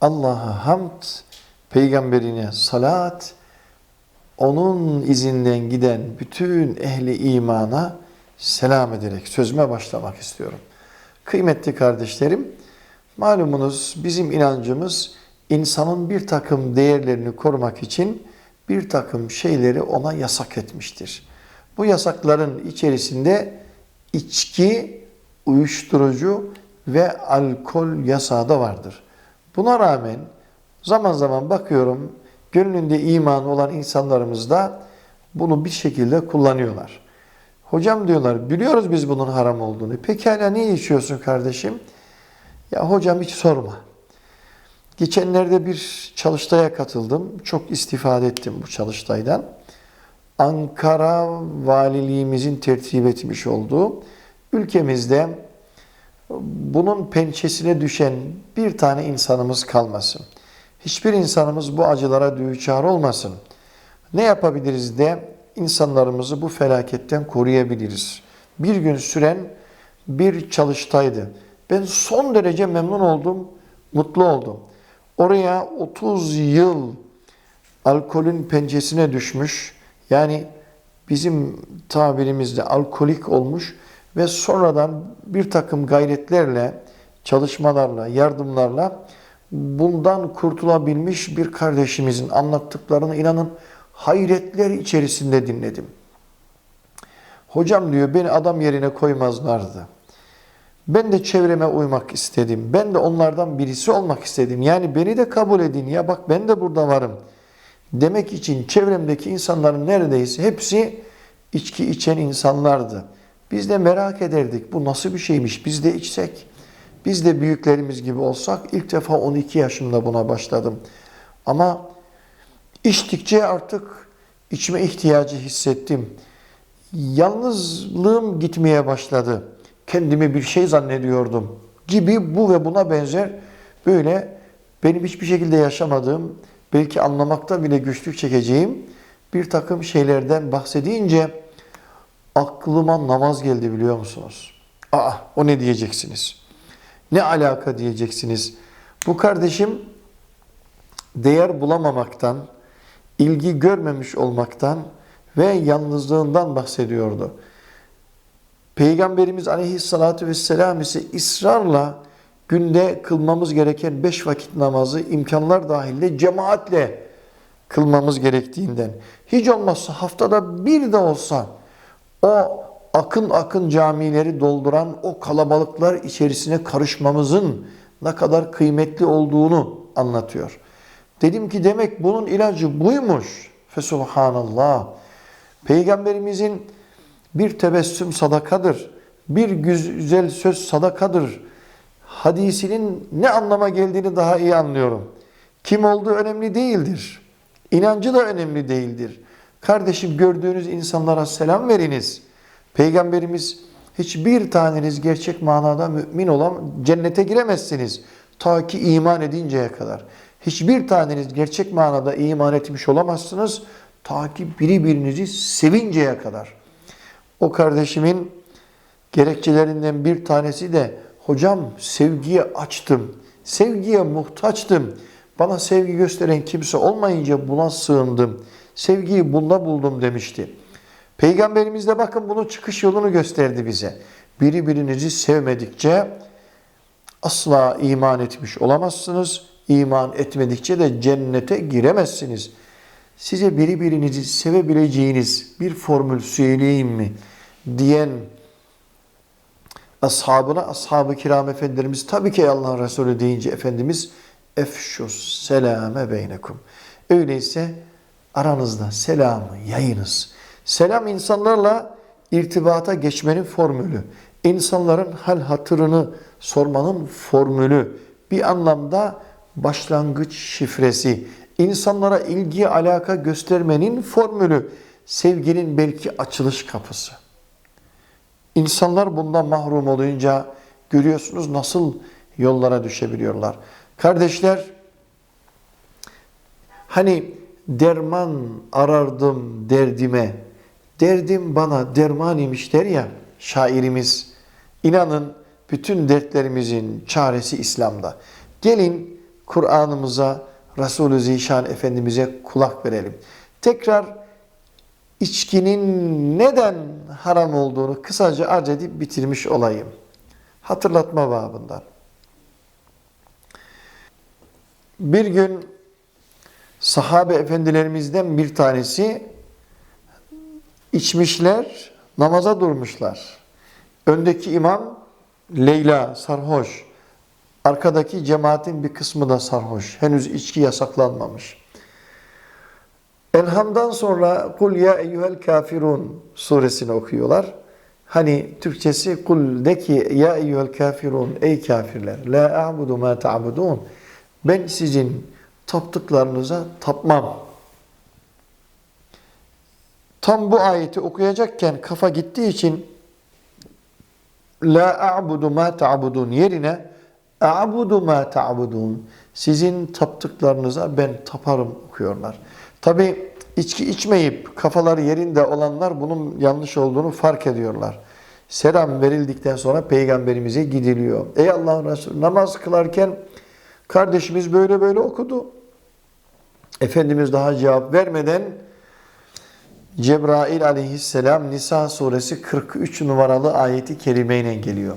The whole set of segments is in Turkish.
Allah'a hamd, peygamberine salat, onun izinden giden bütün ehli imana selam ederek sözüme başlamak istiyorum. Kıymetli kardeşlerim, malumunuz bizim inancımız insanın bir takım değerlerini korumak için bir takım şeyleri ona yasak etmiştir. Bu yasakların içerisinde içki, uyuşturucu ve alkol yasağı da vardır. Buna rağmen zaman zaman bakıyorum gönlünde iman olan insanlarımız da bunu bir şekilde kullanıyorlar. Hocam diyorlar biliyoruz biz bunun haram olduğunu. Pekala niye içiyorsun kardeşim? Ya hocam hiç sorma. Geçenlerde bir çalıştaya katıldım. Çok istifade ettim bu çalıştaydan. Ankara valiliğimizin tertip etmiş olduğu ülkemizde bunun pençesine düşen bir tane insanımız kalmasın. Hiçbir insanımız bu acılara düçar olmasın. Ne yapabiliriz de insanlarımızı bu felaketten koruyabiliriz. Bir gün süren bir çalıştaydı. Ben son derece memnun oldum, mutlu oldum. Oraya 30 yıl alkolün pençesine düşmüş, yani bizim tabirimizde alkolik olmuş ve sonradan bir takım gayretlerle, çalışmalarla, yardımlarla bundan kurtulabilmiş bir kardeşimizin anlattıklarını inanın hayretler içerisinde dinledim. Hocam diyor beni adam yerine koymazlardı. Ben de çevreme uymak istedim. Ben de onlardan birisi olmak istedim. Yani beni de kabul edin ya bak ben de burada varım. Demek için çevremdeki insanların neredeyse hepsi içki içen insanlardı. Biz de merak ederdik bu nasıl bir şeymiş biz de içsek. Biz de büyüklerimiz gibi olsak ilk defa 12 yaşımda buna başladım. Ama içtikçe artık içme ihtiyacı hissettim. Yalnızlığım gitmeye başladı. Kendimi bir şey zannediyordum gibi bu ve buna benzer böyle benim hiçbir şekilde yaşamadığım, belki anlamakta bile güçlük çekeceğim bir takım şeylerden bahsedince aklıma namaz geldi biliyor musunuz? Aa o ne diyeceksiniz? Ne alaka diyeceksiniz? Bu kardeşim değer bulamamaktan, ilgi görmemiş olmaktan ve yalnızlığından bahsediyordu. Peygamberimiz aleyhissalatü vesselam ise ısrarla günde kılmamız gereken beş vakit namazı imkanlar dahilinde cemaatle kılmamız gerektiğinden, hiç olmazsa haftada bir de olsa o akın akın camileri dolduran o kalabalıklar içerisine karışmamızın ne kadar kıymetli olduğunu anlatıyor. Dedim ki demek bunun ilacı buymuş. Fesubhanallah. Peygamberimizin bir tebessüm sadakadır. Bir güzel söz sadakadır. Hadisinin ne anlama geldiğini daha iyi anlıyorum. Kim olduğu önemli değildir. İnancı da önemli değildir. Kardeşim gördüğünüz insanlara selam veriniz. Peygamberimiz hiçbir taneniz gerçek manada mümin olan cennete giremezsiniz. Ta ki iman edinceye kadar. Hiçbir taneniz gerçek manada iman etmiş olamazsınız. Ta ki biri birinizi sevinceye kadar. O kardeşimin gerekçelerinden bir tanesi de hocam sevgiye açtım. Sevgiye muhtaçtım. Bana sevgi gösteren kimse olmayınca buna sığındım. Sevgiyi bunda buldum demişti. Peygamberimiz de bakın bunun çıkış yolunu gösterdi bize. Biri birinizi sevmedikçe asla iman etmiş olamazsınız. İman etmedikçe de cennete giremezsiniz. Size biri birinizi sevebileceğiniz bir formül söyleyeyim mi? Diyen ashabına, ashab-ı kiram efendilerimiz tabii ki Allah Resulü deyince Efendimiz efşus selame beynekum. Öyleyse aranızda selamı yayınız. Selam insanlarla irtibata geçmenin formülü. İnsanların hal hatırını sormanın formülü. Bir anlamda başlangıç şifresi. İnsanlara ilgi alaka göstermenin formülü. Sevginin belki açılış kapısı. İnsanlar bundan mahrum olunca görüyorsunuz nasıl yollara düşebiliyorlar. Kardeşler hani derman arardım derdime. Derdim bana derman imiş der ya şairimiz İnanın bütün dertlerimizin çaresi İslam'da. Gelin Kur'an'ımıza, Resulü Zişan Efendimiz'e kulak verelim. Tekrar içkinin neden haram olduğunu kısaca arz edip bitirmiş olayım. Hatırlatma babından. Bir gün sahabe efendilerimizden bir tanesi içmişler, namaza durmuşlar. Öndeki imam Leyla sarhoş. Arkadaki cemaatin bir kısmı da sarhoş. Henüz içki yasaklanmamış. Elham'dan sonra Kul ya eyyuhel kafirun suresini okuyorlar. Hani Türkçesi kul de ki ya eyyuhel kafirun ey kafirler la a'budu ma ta'budun ben sizin taptıklarınıza tapmam. Tam bu ayeti okuyacakken kafa gittiği için La a'budu ma ta'budun yerine a'budu ma ta'budun sizin taptıklarınıza ben taparım okuyorlar. Tabi içki içmeyip kafaları yerinde olanlar bunun yanlış olduğunu fark ediyorlar. Selam verildikten sonra peygamberimize gidiliyor. Ey Allah'ın Resulü namaz kılarken kardeşimiz böyle böyle okudu. Efendimiz daha cevap vermeden Cebrail aleyhisselam Nisa suresi 43 numaralı ayeti kerimeyle geliyor.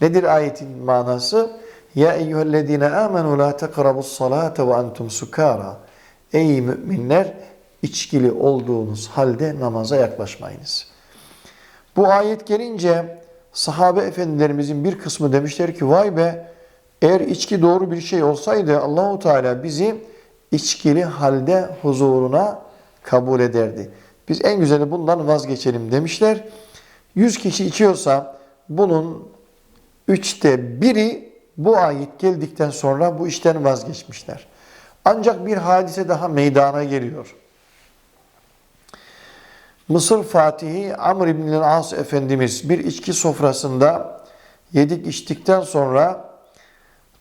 Nedir ayetin manası? Ya eyyühellezine amenu la tekrabus salate ve entum sukara. Ey müminler içkili olduğunuz halde namaza yaklaşmayınız. Bu ayet gelince sahabe efendilerimizin bir kısmı demişler ki vay be eğer içki doğru bir şey olsaydı Allahu Teala bizi içkili halde huzuruna kabul ederdi. Biz en güzeli bundan vazgeçelim demişler. 100 kişi içiyorsa bunun üçte biri bu ayet geldikten sonra bu işten vazgeçmişler. Ancak bir hadise daha meydana geliyor. Mısır Fatihi Amr ibn As Efendimiz bir içki sofrasında yedik içtikten sonra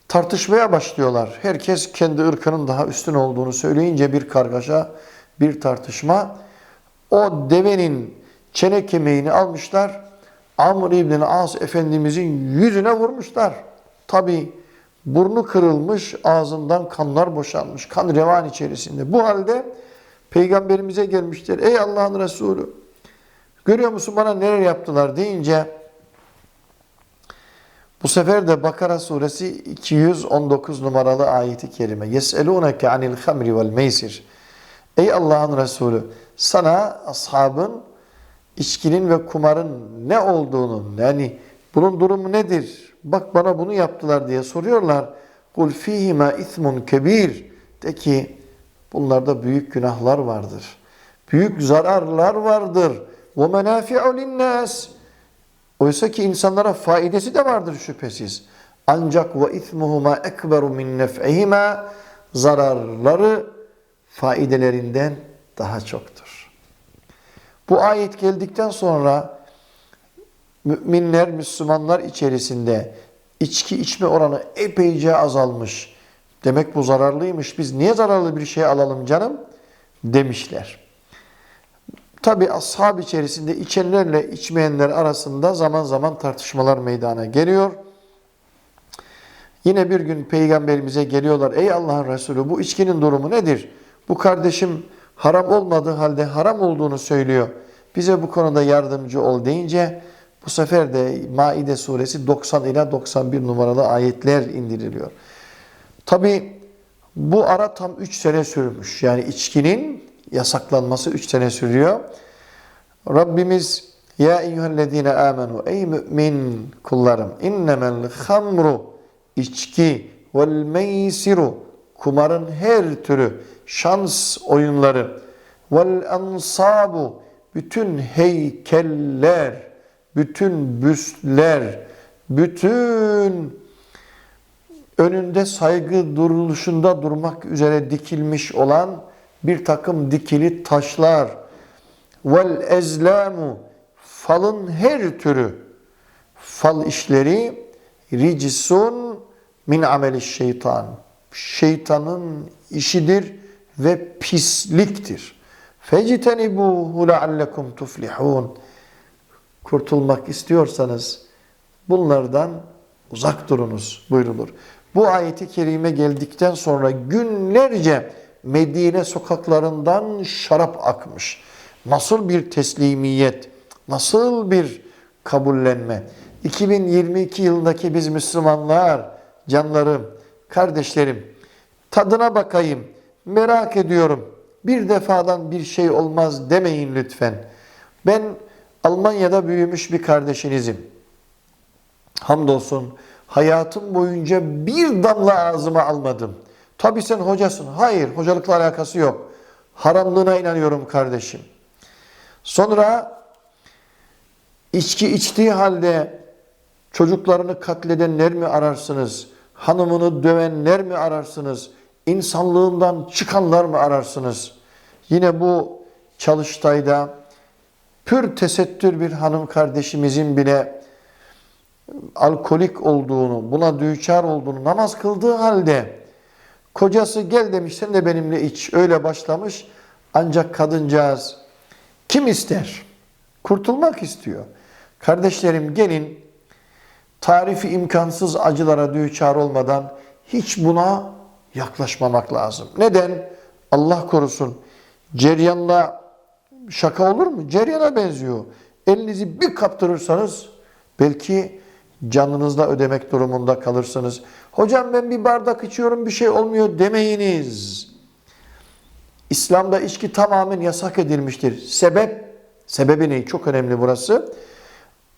tartışmaya başlıyorlar. Herkes kendi ırkının daha üstün olduğunu söyleyince bir kargaşa, bir tartışma. O devenin çene kemiğini almışlar. Amr ibn As Efendimizin yüzüne vurmuşlar. Tabi burnu kırılmış, ağzından kanlar boşalmış. Kan revan içerisinde. Bu halde Peygamberimize gelmişler. Ey Allah'ın Resulü görüyor musun bana neler yaptılar deyince bu sefer de Bakara suresi 219 numaralı ayeti kerime. Yes'elûneke anil hamri vel meysir. Ey Allah'ın Resulü sana ashabın içkinin ve kumarın ne olduğunu yani bunun durumu nedir? Bak bana bunu yaptılar diye soruyorlar. Kul fihima ismun kebir. De ki bunlarda büyük günahlar vardır. Büyük zararlar vardır. Ve menafi'u linnas. Oysa ki insanlara faidesi de vardır şüphesiz. Ancak ve ismuhuma ekberu min nef'ihima zararları faidelerinden daha çoktur. Bu ayet geldikten sonra müminler, Müslümanlar içerisinde içki içme oranı epeyce azalmış. Demek bu zararlıymış. Biz niye zararlı bir şey alalım canım? Demişler. Tabi ashab içerisinde içenlerle içmeyenler arasında zaman zaman tartışmalar meydana geliyor. Yine bir gün peygamberimize geliyorlar. Ey Allah'ın Resulü bu içkinin durumu nedir? Bu kardeşim haram olmadığı halde haram olduğunu söylüyor. Bize bu konuda yardımcı ol deyince bu sefer de Maide suresi 90 ila 91 numaralı ayetler indiriliyor. Tabi bu ara tam 3 sene sürmüş. Yani içkinin yasaklanması 3 sene sürüyor. Rabbimiz ya eyyühellezine amenu ey mümin kullarım innemel hamru içki vel meysiru kumarın her türü şans oyunları vel ansabu bütün heykeller bütün büstler bütün önünde saygı duruluşunda durmak üzere dikilmiş olan bir takım dikili taşlar vel ezlamu falın her türü fal işleri ricisun min ameli şeytan şeytanın işidir ve pisliktir. Fectenibuhu leallekum tuflihun. Kurtulmak istiyorsanız Bunlardan uzak durunuz buyrulur. Bu ayeti kerime geldikten sonra günlerce Medine sokaklarından şarap akmış. Nasıl bir teslimiyet, nasıl bir kabullenme. 2022 yılındaki biz Müslümanlar, canlarım, kardeşlerim, tadına bakayım, merak ediyorum. Bir defadan bir şey olmaz demeyin lütfen. Ben Almanya'da büyümüş bir kardeşinizim. Hamdolsun hayatım boyunca bir damla ağzıma almadım. Tabii sen hocasın. Hayır, hocalıkla alakası yok. Haramlığına inanıyorum kardeşim. Sonra içki içtiği halde çocuklarını katledenler mi ararsınız? Hanımını dövenler mi ararsınız? İnsanlığından çıkanlar mı ararsınız? Yine bu çalıştayda pür tesettür bir hanım kardeşimizin bile alkolik olduğunu, buna düçar olduğunu namaz kıldığı halde kocası gel demiş sen de benimle iç. Öyle başlamış. Ancak kadıncağız kim ister? Kurtulmak istiyor. Kardeşlerim gelin tarifi imkansız acılara düçar olmadan hiç buna yaklaşmamak lazım. Neden? Allah korusun. Ceryanla şaka olur mu? Ceryana benziyor. Elinizi bir kaptırırsanız belki canınızda ödemek durumunda kalırsınız. Hocam ben bir bardak içiyorum bir şey olmuyor demeyiniz. İslam'da içki tamamen yasak edilmiştir. Sebep, sebebi ne? Çok önemli burası.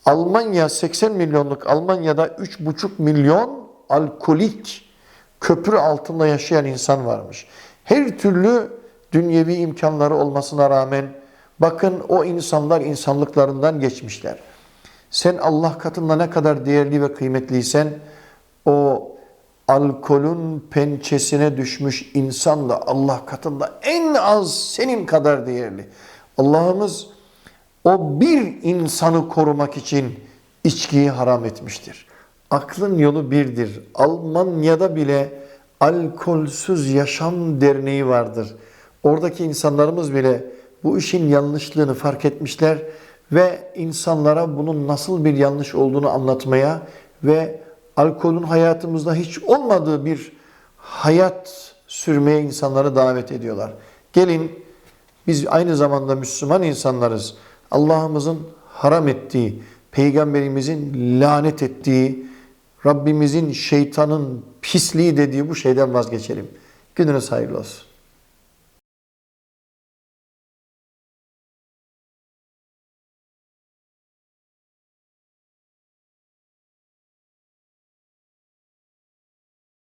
Almanya 80 milyonluk Almanya'da 3,5 milyon alkolik köprü altında yaşayan insan varmış. Her türlü dünyevi imkanları olmasına rağmen bakın o insanlar insanlıklarından geçmişler. Sen Allah katında ne kadar değerli ve kıymetliysen o alkolün pençesine düşmüş insan da Allah katında en az senin kadar değerli. Allah'ımız o bir insanı korumak için içkiyi haram etmiştir. Aklın yolu birdir. Almanya'da bile alkolsüz yaşam derneği vardır. Oradaki insanlarımız bile bu işin yanlışlığını fark etmişler ve insanlara bunun nasıl bir yanlış olduğunu anlatmaya ve alkolün hayatımızda hiç olmadığı bir hayat sürmeye insanları davet ediyorlar. Gelin biz aynı zamanda Müslüman insanlarız. Allah'ımızın haram ettiği, peygamberimizin lanet ettiği, Rabbimizin şeytanın pisliği dediği bu şeyden vazgeçelim. Gününüz hayırlı olsun.